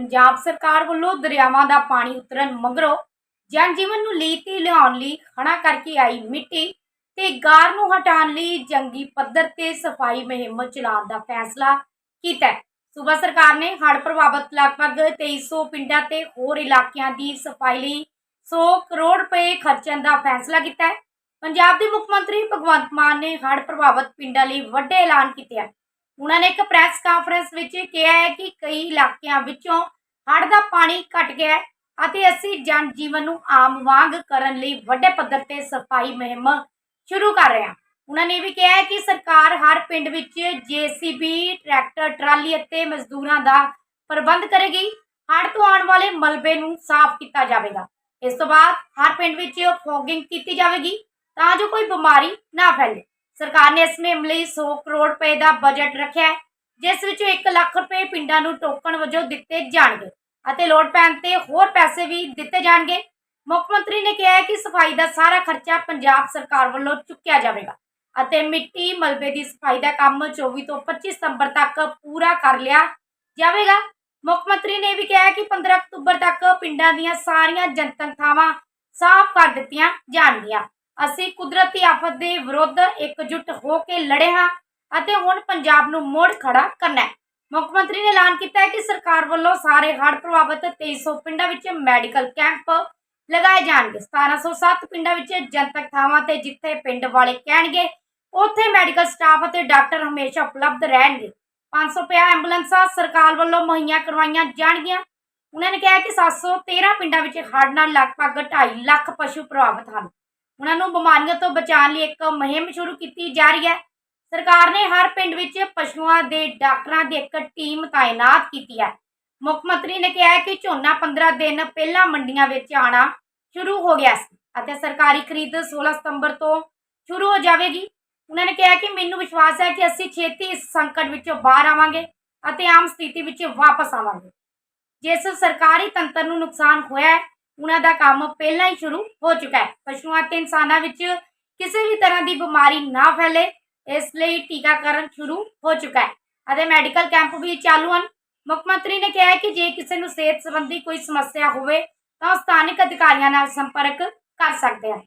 ਪੰਜਾਬ ਸਰਕਾਰ ਵੱਲੋਂ ਦਰਿਆਵਾਂ ਦਾ ਪਾਣੀ ਉਤਰਨ ਮਗਰੋਂ ਜਨ ਜੀਵਨ ਨੂੰ ਤੇ ਲਿਆਉਣ ਲਈ ਖੜਾ ਕਰਕੇ ਆਈ ਮਿੱਟੀ ਤੇ ਗਾਰ ਨੂੰ ਹਟਾਉਣ ਲਈ ਜੰਗੀ ਪੱਧਰ ਤੇ ਸਫ਼ਾਈ ਮੁਹਿੰਮ ਚਲਾਉਣ ਦਾ ਫੈਸਲਾ ਕੀਤਾ ਸੂਬਾ ਸਰਕਾਰ ਨੇ ਹੜ੍ਹ ਪ੍ਰਭਾਵਿਤ ਲਗਭਗ 2300 ਪਿੰਡਾਂ ਤੇ ਹੋਰ ਇਲਾਕਿਆਂ ਦੀ ਸਫ਼ਾਈ ਲਈ 100 ਕਰੋੜ ਰੁਪਏ ਖਰਚਣ ਦਾ ਫੈਸਲਾ ਕੀਤਾ ਹੈ। ਪੰਜਾਬ ਦੇ ਮੁੱਖ ਮੰਤਰੀ ਭਗਵੰਤ ਮਾਨ ਨੇ ਹੜ੍ਹ ਪ੍ਰਭਾਵਿਤ ਪਿੰਡਾਂ ਲਈ ਵੱਡੇ ਐਲਾਨ ਕੀਤੇ ਹੈ ਉਹਨਾਂ ਨੇ ਇੱਕ ਪ੍ਰੈਸ ਕਾਨਫਰੰਸ ਵਿੱਚ ਕਿਹਾ ਹੈ ਕਿ ਕਈ ਇਲਾਕਿਆਂ ਵਿੱਚੋਂ ਹੜ੍ਹ ਦਾ ਪਾਣੀ ਘਟ ਗਿਆ ਹੈ ਅਤੇ ਅਸੀਂ ਜਨ ਜੀਵਨ ਨੂੰ ਆਮ ਵਾਂਗ ਕਰਨ ਲਈ ਵੱਡੇ ਪੱਧਰ ਤੇ ਸਫ਼ਾਈ ਮੁਹਿੰਮ ਸ਼ੁਰੂ ਕਰ ਰਹੇ ਹਾਂ। ਉਹਨਾਂ ਨੇ ਇਹ ਵੀ ਕਿਹਾ ਹੈ ਕਿ ਸਰਕਾਰ ਹਰ ਪਿੰਡ ਵਿੱਚ ਜੀਸੀਬੀ, ਟਰੈਕਟਰ, ਟਰਾਲੀ ਅਤੇ ਮਜ਼ਦੂਰਾਂ ਦਾ ਪ੍ਰਬੰਧ ਕਰੇਗੀ। ਹੜ੍ਹ ਤੋਂ ਆਉਣ ਵਾਲੇ ਮਲਬੇ ਨੂੰ ਸਾਫ਼ ਕੀਤਾ ਜਾਵੇਗਾ। ਇਸ ਤੋਂ ਬਾਅਦ ਹਰ ਪਿੰਡ ਵਿੱਚ ਫੋਗਿੰਗ ਕੀਤੀ ਜਾਵੇਗੀ ਤਾਂ ਜੋ ਕੋਈ ਬਿਮਾਰੀ ਨਾ ਫੈਲੇ। ਸਰਕਾਰ ਨੇ ਇਸ ਮੁਹਿੰਮ ਲਈ 100 ਕਰੋੜ ਰੁਪਏ ਦਾ ਬਜਟ ਰੱਖਿਆ ਹੈ, ਜਿਸ ਵਿੱਚੋਂ 1 ਲੱਖ ਰੁਪਏ ਪਿੰਡਾਂ ਨੂੰ ਟੋਕਣ ਵਜੋਂ ਦਿੱਤੇ ਜਾਣਗੇ ਅਤੇ ਲੋੜ ਪੈਣ ਤੇ ਹੋਰ ਪੈਸੇ ਵੀ ਦਿੱਤੇ ਜਾਣਗੇ। ਮੁੱਖ ਮੰਤਰੀ ਨੇ ਕਿਹਾ ਕਿ ਸਫ਼ਾਈ ਦਾ ਸਾਰਾ ਖਰਚਾ ਪੰਜਾਬ ਸਰਕਾਰ ਵੱਲੋਂ ਚੁੱਕਿਆ ਜਾਵੇਗਾ ਅਤੇ ਮਿੱਟੀ, ਮਲਬੇ ਦੀ ਸਫ਼ਾਈ ਦਾ ਕੰਮ 24 ਤੋਂ 25 ਸਤੰਬਰ ਤੱਕ ਪੂਰਾ ਕਰ ਲਿਆ ਜਾਵੇਗਾ। ਮੁੱਖ ਮੰਤਰੀ ਨੇ ਇਹ ਵੀ ਕਿਹਾ ਕਿ 15 ਅਕਤੂਬਰ ਤੱਕ ਪਿੰਡਾਂ ਦੀਆਂ ਸਾਰੀਆਂ ਜਨਤਕ ਥਾਵਾਂ ਸਾਫ਼ ਕਰ ਦਿੱਤੀਆਂ ਜਾਣਗੀਆਂ। ਅਸੀਂ ਕੁਦਰਤੀ ਆਫਤ ਦੇ ਵਿਰੁੱਧ ਇਕਜੁੱਟ ਹੋ ਕੇ ਲੜੇ ਹਾਂ ਅਤੇ ਹੁਣ ਪੰਜਾਬ ਨੂੰ ਮੋੜ ਖੜਾ ਕਰਨਾ ਹੈ। ਮੁੱਖ ਮੰਤਰੀ ਨੇ ਐਲਾਨ ਕੀਤਾ ਹੈ ਕਿ ਸਰਕਾਰ ਵੱਲੋਂ ਸਾਰੇ ਹੜ੍ਹ ਪ੍ਰਭਾਵਿਤ 2300 ਪਿੰਡਾਂ ਵਿੱਚ ਮੈਡੀਕਲ ਕੈਂਪ ਲਗਾਏ ਜਾਣਗੇ। 1707 ਪਿੰਡਾਂ ਵਿੱਚ ਜਨਤਕ ਥਾਵਾਂ ਤੇ ਜਿੱਥੇ ਪਿੰਡ ਵਾਲੇ ਕਹਿਣਗੇ, ਉੱਥੇ ਮੈਡੀਕਲ ਸਟਾਫ ਅਤੇ ਡਾਕਟਰ ਹਮੇਸ਼ਾ ਉਪਲਬਧ ਰਹਿਣਗੇ। 550 ਐਂਬੂਲੈਂਸਾਂ ਸਰਕਾਰ ਵੱਲੋਂ ਮੁਹੱਈਆ ਕਰਵਾਈਆਂ ਜਾਣਗੀਆਂ। ਉਹਨਾਂ ਨੇ ਕਿਹਾ ਕਿ 713 ਪਿੰਡਾਂ ਵਿੱਚ ਹੜ੍ਹ ਨਾਲ ਲਗਭਗ 2.5 ਲੱਖ ਪਸ਼ੂ ਪ੍ਰਭਾਵਿਤ ਹਨ। ਉਹਨਾਂ ਨੂੰ ਬਿਮਾਰੀਆਂ ਤੋਂ ਬਚਾਉਣ ਲਈ ਇੱਕ ਮੁਹਿੰਮ ਸ਼ੁਰੂ ਕੀਤੀ ਜਾ ਰਹੀ ਹੈ। ਸਰਕਾਰ ਨੇ ਹਰ ਪਿੰਡ ਵਿੱਚ ਪਸ਼ੂਆਂ ਦੇ ਡਾਕਟਰਾਂ ਦੀ ਇੱਕ ਟੀਮ ਤਾਇਨਾਤ ਕੀਤੀ ਹੈ। ਮੁੱਖ ਮੰਤਰੀ ਨੇ ਕਿਹਾ ਕਿ ਝੋਨਾ 15 ਦਿਨ ਪਹਿਲਾਂ ਮੰਡੀਆਂ ਵਿੱਚ ਆਣਾ ਸ਼ੁਰੂ ਹੋ ਗਿਆ ਸੀ ਅਤੇ ਸਰਕਾਰੀ ਖਰੀਦ 16 ਸਤੰਬਰ ਤੋਂ ਸ਼ੁਰੂ ਹੋ ਜਾਵੇਗੀ। ਉਹਨਾਂ ਨੇ ਕਿਹਾ ਕਿ ਮੈਨੂੰ ਵਿਸ਼ਵਾਸ ਹੈ ਕਿ ਅਸੀਂ ਛੇਤੀ ਇਸ ਸੰਕਟ ਵਿੱਚੋਂ ਬਾਹਰ ਆਵਾਂਗੇ ਅਤੇ ਆਮ ਸਥਿਤੀ ਵਿੱਚ ਵਾਪਸ ਆਵਾਂਗੇ। ਜਿਸ ਸਰਕਾਰੀ ਤੰਤਰ ਨੂੰ ਨੁਕਸਾਨ ਹੋਇਆ ਉਹਨਾਂ ਦਾ ਕੰਮ ਪਹਿਲਾਂ ਹੀ ਸ਼ੁਰੂ ਹੋ ਚੁੱਕਾ ਹੈ। ਪਸ਼ੂਆਂ ਤੇ ਇਨਸਾਨਾਂ ਵਿੱਚ ਕਿਸੇ ਵੀ ਤਰ੍ਹਾਂ ਦੀ ਬਿਮਾਰੀ ਨਾ ਫੈਲੇ, ਇਸ ਲਈ ਟੀਕਾਕਰਨ ਸ਼ੁਰੂ ਹੋ ਚੁੱਕਾ ਹੈ ਅਤੇ ਮੈਡੀਕਲ ਕੈਂਪ ਵੀ ਚਾਲੂ ਹਨ। ਮੁੱਖ ਮੰਤਰੀ ਨੇ ਕਿਹਾ ਕਿ ਜੇ ਕਿਸੇ ਨੂੰ ਸਿਹਤ ਸੰਬੰਧੀ ਕੋਈ ਸਮੱਸਿਆ ਹੋਵੇ ਤਾਂ ਉਹ ਸਥਾਨਕ ਅਧਿਕਾਰੀਆਂ ਨਾਲ ਸੰਪਰਕ ਕਰ ਸਕਦੇ ਹਨ।